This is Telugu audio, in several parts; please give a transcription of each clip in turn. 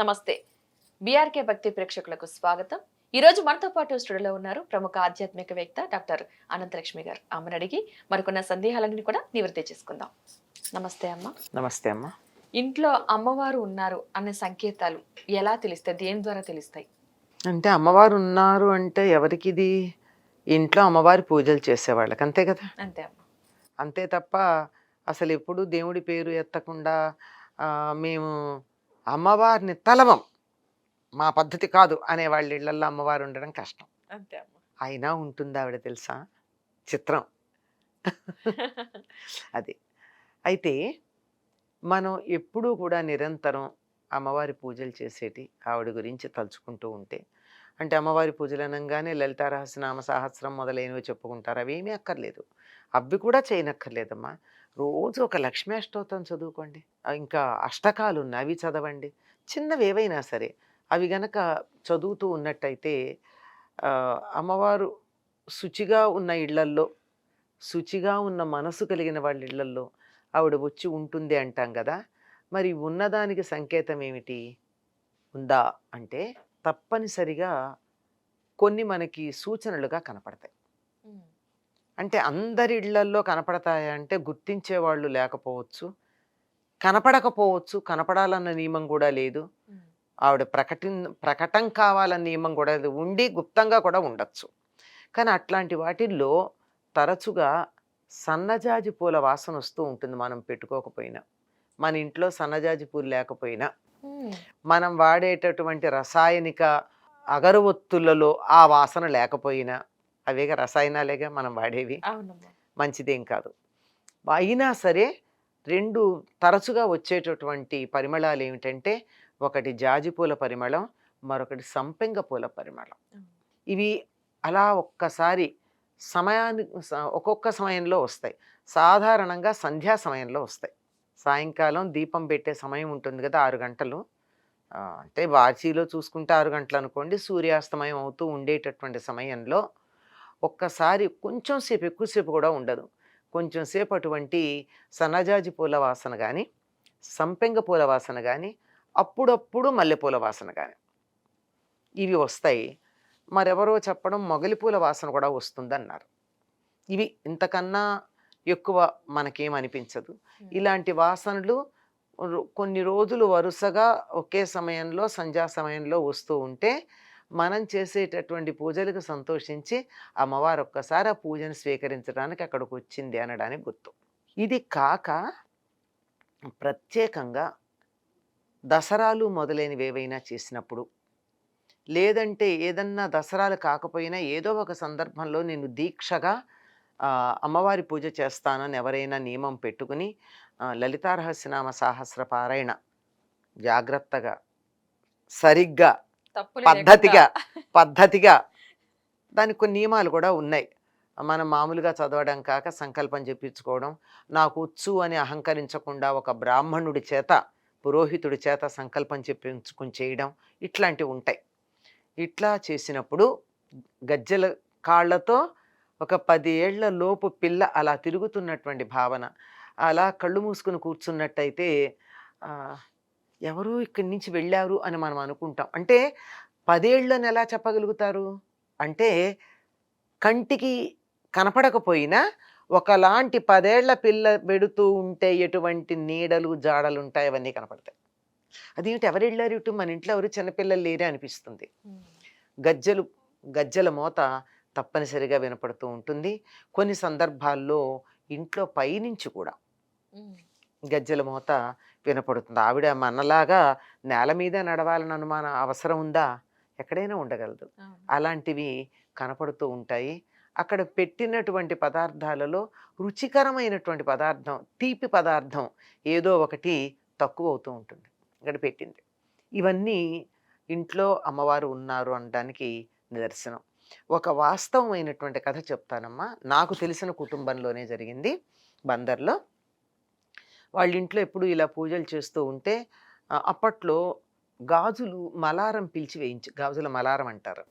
నమస్తే. బీఆర్కే భక్తి ప్రేక్షకులకు స్వాగతం. ఈ రోజు మనతో పాటు స్టూడియోలో ఉన్నారు ప్రముఖ ఆధ్యాత్మికవేత్త డాక్టర్ అనంతలక్ష్మి గారు. అమ్మని అడిగి మరికొన్న సందేహాలన్నీ కూడా నివృత్తి చేసుకుందాం. నమస్తే అమ్మ. నమస్తే అమ్మ. ఇంట్లో అమ్మవారు ఉన్నారు అనే సంకేతాలు ఎలా తెలుస్తాయి? దేని ద్వారా తెలుస్తాయి? అంటే అమ్మవారు ఉన్నారు అంటే ఎవరికి ఇది ఇంట్లో అమ్మవారి పూజలు చేసేవాళ్ళకి అంతే కదా? అంతే అమ్మ. అంతే తప్ప అసలు ఎప్పుడు దేవుడి పేరు ఎత్తకుండా మేము అమ్మవారిని తలవం. మా పద్ధతి కాదు అనే వాళ్ళ ఇళ్ళల్లో అమ్మవారు ఉండడం కష్టం. అయినా ఉంటుంది ఆవిడ తెలుసా? చిత్రం. అది. అయితే మనం ఎప్పుడూ కూడా నిరంతరం అమ్మవారి పూజలు చేసేటి ఆవిడ గురించి తలుచుకుంటూ ఉంటే అంటే అమ్మవారి పూజలు అనగానే లలితా రహస్యనామ సహస్రం మొదలైనవి చెప్పుకుంటారు. అవి ఏమీ అక్కర్లేదు. అవి కూడా చేయనక్కర్లేదమ్మా. రోజు ఒక లక్ష్మీ అష్టోత్తరం చదువుకోండి. ఇంకా అష్టకాలు ఉన్నాయి అవి చదవండి. చిన్నవి ఏవైనా సరే అవి గనక చదువుతూ ఉన్నట్టయితే అమ్మవారు శుచిగా ఉన్న ఇళ్ళల్లో శుచిగా ఉన్న మనసు కలిగిన వాళ్ళ ఇళ్ళల్లో ఆవిడ వచ్చి ఉంటుంది అంటాం కదా! మరి ఉన్నదానికి సంకేతం ఏమిటి? ఉందా? అంటే తప్పనిసరిగా కొన్ని మనకి సూచనలుగా కనపడతాయి. అంటే అందరి ఇళ్ళల్లో కనపడతాయా అంటే గుర్తించే వాళ్ళు లేకపోవచ్చు. కనపడకపోవచ్చు కనపడాలన్న నియమం కూడా లేదు. ఆవిడ ప్రకటి ప్రకటన కావాలన్న నియమం కూడా లేదు. ఉండి గుప్తంగా కూడా ఉండొచ్చు. కానీ అట్లాంటి వాటిల్లో తరచుగా సన్నజాజి పూల వాసన వస్తూ ఉంటుంది మనం పెట్టుకోకపోయినా. మన ఇంట్లో సన్నజాజి పూలు లేకపోయినా. మనం వాడేటటువంటి రసాయనిక అగరవత్తులలో ఆ వాసన లేకపోయినా. అవేగా రసాయనాలేగా మనం వాడేవి మంచిదేం కాదు. అయినా సరే రెండు తరచుగా వచ్చేటటువంటి పరిమళాలు ఏమిటంటే ఒకటి జాజి పూల పరిమళం మరొకటి సంపెంగ పూల పరిమళం ఇవి అలా ఒక్కసారి సమయాన్ని ఒక్కొక్క సమయంలో వస్తాయి. సాధారణంగా సంధ్యా సమయంలో వస్తాయి. సాయంకాలం దీపం పెట్టే సమయం ఉంటుంది కదా ఆరు గంటలు. అంటే వాచీలో చూసుకుంటే ఆరు గంటలు అనుకోండి సూర్యాస్తమయం అవుతూ ఉండేటటువంటి సమయంలో ఒక్కసారి కొంచెం సేపు ఎక్కువసేపు కూడా ఉండదు. కొంచెం సేపు అటువంటి సన్నజాజి పూల వాసన కానీ సంపెంగ పూల వాసన కానీ అప్పుడప్పుడు మల్లెపూల వాసన కానీ ఇవి వస్తాయి. మరెవరో చెప్పడం మొగలిపూల వాసన కూడా వస్తుందన్నారు. ఇవి ఇంతకన్నా ఎక్కువ మనకేం అనిపించదు. ఇలాంటి వాసనలు కొన్ని రోజులు వరుసగా ఒకే సమయంలో సంధ్యా సమయంలో వస్తూ ఉంటే మనం చేసేటటువంటి పూజలకు సంతోషించి అమ్మవారు ఒక్కసారి ఆ పూజను స్వీకరించడానికి అక్కడికి వచ్చింది అనడానికి గుర్తు. ఇది కాక ప్రత్యేకంగా దసరాలు మొదలైనవి ఏవైనా చేసినప్పుడు లేదంటే ఏదన్నా దసరాలు కాకపోయినా ఏదో ఒక సందర్భంలో నేను దీక్షగా అమ్మవారి పూజ చేస్తానని ఎవరైనా నియమం పెట్టుకుని లలితారహస్యనామ సాహస్ర పారాయణ జాగ్రత్తగా సరిగ్గా పద్ధతిగా పద్ధతిగా. దానికి కొన్ని నియమాలు కూడా ఉన్నాయి. మనం మామూలుగా చదవడం కాక సంకల్పం చెప్పించుకోవడం నాకు వచ్చు అని అహంకరించకుండా ఒక బ్రాహ్మణుడి చేత పురోహితుడి చేత సంకల్పం చెప్పించుకుని చేయడం ఇట్లాంటివి ఉంటాయి. ఇట్లా చేసినప్పుడు గజ్జల కాళ్ళతో ఒక పది ఏళ్ళ లోపు పిల్ల అలా తిరుగుతున్నటువంటి భావన అలా కళ్ళు మూసుకుని కూర్చున్నట్టయితే ఎవరు ఇక్కడి నుంచి వెళ్ళారు అని మనం అనుకుంటాం. అంటే పదేళ్ళని ఎలా చెప్పగలుగుతారు? అంటే కంటికి కనపడకపోయినా ఒకలాంటి పదేళ్ళ పిల్ల పెడుతూ ఉంటే ఎటువంటి నీడలు జాడలు ఉంటాయి? అవన్నీ కనపడతాయి. అదేమిటి ఎవరు వెళ్ళారు ఇటు మన ఇంట్లో ఎవరు? చిన్నపిల్లలు లేరే అనిపిస్తుంది. గజ్జలు గజ్జల మోత తప్పనిసరిగా వినపడుతూ ఉంటుంది. కొన్ని సందర్భాల్లో ఇంట్లో పైనుంచి కూడా. గజ్జల మోత వినపడుతుంది. ఆవిడ మనలాగా నేల మీద నడవాలని అనుమానం అవసరం ఉందా? ఎక్కడైనా ఉండగలదు. అలాంటివి కనపడుతూ ఉంటాయి. అక్కడ పెట్టినటువంటి పదార్థాలలో రుచికరమైనటువంటి పదార్థం తీపి పదార్థం ఏదో ఒకటి తక్కువ అవుతూ ఉంటుంది. ఇక్కడ పెట్టింది. ఇవన్నీ ఇంట్లో అమ్మవారు ఉన్నారు అనడానికి నిదర్శనం. ఒక వాస్తవమైనటువంటి కథ చెప్తానమ్మా. నాకు తెలిసిన కుటుంబంలోనే జరిగింది. బందర్లో వాళ్ళ ఇంట్లో ఎప్పుడు ఇలా పూజలు చేస్తూ ఉంటే అప్పట్లో గాజులు మలారం పిలిచి వేయించి గాజుల మలారం అంటారు.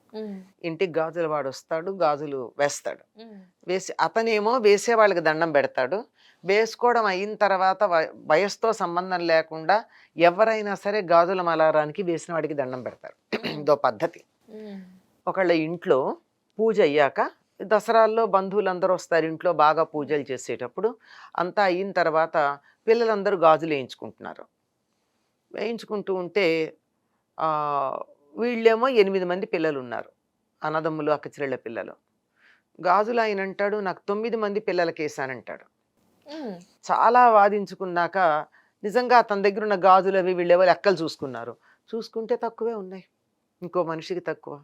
ఇంటికి గాజుల వాడు వస్తాడు గాజులు వేస్తాడు. వేసి అతనేమో వేసే వాళ్ళకి దండం పెడతాడు. వేసుకోవడం అయిన తర్వాత వ- వయసుతో సంబంధం లేకుండా ఎవరైనా సరే గాజుల మలారానికి వేసిన వాడికి దండం పెడతారు. ఇదో పద్ధతి. ఒకళ్ళ ఇంట్లో పూజ అయ్యాక దసరాల్లో బంధువులందరూ వస్తారు ఇంట్లో బాగా పూజలు చేసేటప్పుడు. అంతా అయిన తర్వాత పిల్లలందరూ గాజులు వేయించుకుంటున్నారు. వేయించుకుంటూ ఉంటే వీళ్ళేమో ఎనిమిది మంది పిల్లలు ఉన్నారు అన్నదమ్ములు అక్కచెల్లెళ్ళ పిల్లలు. గాజులు ఆయన అంటాడు నాకు తొమ్మిది మంది పిల్లలకి వేసానంటాడు చాలా వాదించుకున్నాక నిజంగా తన దగ్గర ఉన్న గాజులు అవి వీళ్ళేవో లెక్కలు చూసుకున్నారు. చూసుకుంటే తక్కువే ఉన్నాయి. ఇంకో మనిషికి తక్కువ.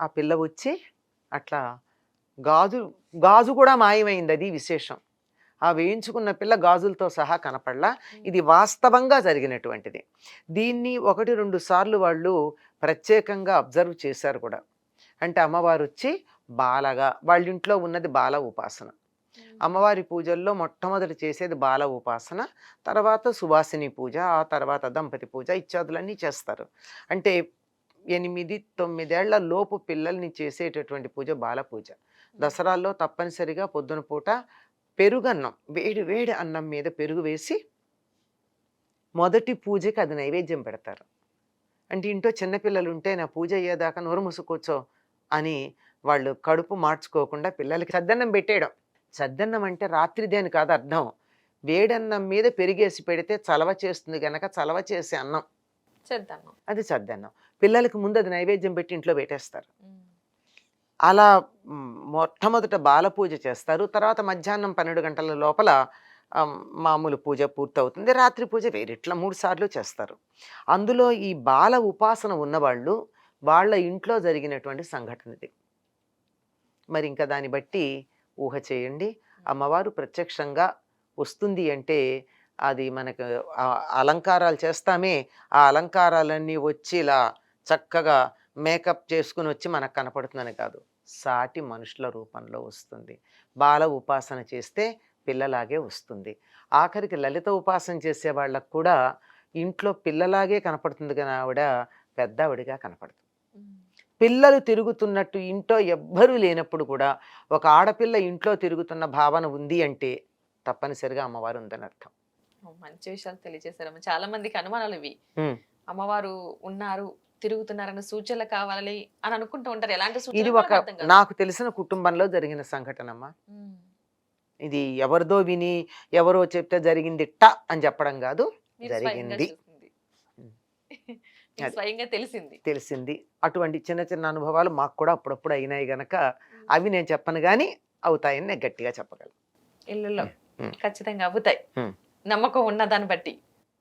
ఆ పిల్ల వచ్చి అట్లా గాజు గాజు కూడా మాయమైంది అది విశేషం. ఆ వేయించుకున్న పిల్ల గాజులతో సహా కనపడలా. ఇది వాస్తవంగా జరిగినటువంటిది. దీన్ని ఒకటి రెండు సార్లు వాళ్ళు ప్రత్యేకంగా అబ్జర్వ్ చేశారు కూడా. అంటే అమ్మవారు వచ్చి బాలగా వాళ్ళ ఇంట్లో ఉన్నది బాల ఉపాసన. అమ్మవారి పూజల్లో మొట్టమొదటి చేసేది బాల ఉపాసన తర్వాత సువాసిని పూజ ఆ తర్వాత దంపతి పూజ ఇత్యాదులన్నీ చేస్తారు. అంటే ఎనిమిది తొమ్మిదేళ్ళ లోపు పిల్లల్ని చేసేటటువంటి పూజ బాల పూజ. దసరాల్లో తప్పనిసరిగా పొద్దున పూట పెరుగన్నం వేడి వేడి అన్నం మీద పెరుగు వేసి మొదటి పూజకి అది నైవేద్యం పెడతారు. అంటే ఇంట్లో చిన్నపిల్లలు ఉంటే నా పూజ అయ్యేదాకా నోరు మూసుకోవచ్చో అని వాళ్ళు కడుపు మార్చుకోకుండా పిల్లలకి సద్దన్నం పెట్టేయడం. సద్దన్నం అంటే రాత్రిదే అని కాదు అర్థం. వేడన్నం మీద పెరిగేసి పెడితే చలవ చేస్తుంది గనక చలవ చేసే అన్నం. అది సద్దన్నం. పిల్లలకి ముందు అది నైవేద్యం పెట్టి ఇంట్లో పెట్టేస్తారు. అలా మొట్టమొదట బాల పూజ చేస్తారు. తర్వాత మధ్యాహ్నం పన్నెండు గంటల లోపల మామూలు పూజ పూర్తవుతుంది. రాత్రి పూజ వేరిట్లా ఇట్లా మూడు సార్లు చేస్తారు. అందులో ఈ బాల ఉపాసన ఉన్నవాళ్ళు వాళ్ళ ఇంట్లో జరిగినటువంటి సంఘటన ఇది మరి ఇంకా దాన్ని బట్టి ఊహ చేయండి. అమ్మవారు ప్రత్యక్షంగా వస్తుంది అంటే అది మనకు అలంకారాలు చేస్తామే. ఆ అలంకారాలన్నీ వచ్చి ఇలా చక్కగా మేకప్ చేసుకుని వచ్చి మనకు కనపడుతుందని కాదు. సాటి మనుషుల రూపంలో వస్తుంది. బాల ఉపాసన చేస్తే పిల్లలాగే వస్తుంది. ఆఖరికి లలిత ఉపాసన చేసే వాళ్ళకు కూడా ఇంట్లో పిల్లలాగే కనపడుతుంది కానీ ఆవిడ పెద్ద ఆవిడగా కనపడుతుంది పిల్లలు తిరుగుతున్నట్టు ఇంట్లో ఎవ్వరూ లేనప్పుడు కూడా ఒక ఆడపిల్ల ఇంట్లో తిరుగుతున్న భావన ఉంది అంటే తప్పనిసరిగా అమ్మవారు ఉందని అర్థం. మంచి విషయాలు తెలియజేశారమ్మ. చాలా మందికి అనుమానాలు ఇవి. అమ్మవారు ఉన్నారు తిరుగుతున్నారన్న సూచనలు కావాలి అని అనుకుంటూ ఉంటారు ఎలాంటి ఇది ఒక. నాకు తెలిసిన కుటుంబంలో జరిగిన సంఘటన అమ్మా. ఇది ఎవరిదో విని ఎవరో చెప్తే జరిగింది ట అని చెప్పడం కాదు జరిగింది. స్వయంగా తెలిసింది తెలిసింది అటువంటి చిన్న చిన్న అనుభవాలు మాకు కూడా అప్పుడప్పుడు అయినాయి గనక అవి నేను చెప్పను కానీ అవుతాయని నేను గట్టిగా చెప్పగలను ఇళ్ళల్లో ఉమ్. ఖచ్చితంగా అవుతాయి. నమ్మకం ఉన్న దాన్ని బట్టి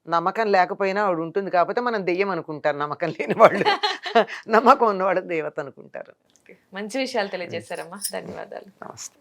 నమ్మకం లేకపోయినా ఆవిడ ఉంటుంది కాకపోతే మనం దెయ్యం అనుకుంటారు. నమ్మకం లేని వాళ్ళు నమ్మకం ఉన్నవాడు దేవత అనుకుంటారు. మంచి విషయాలు తెలియజేశారమ్మా. ధన్యవాదాలు. నమస్తే.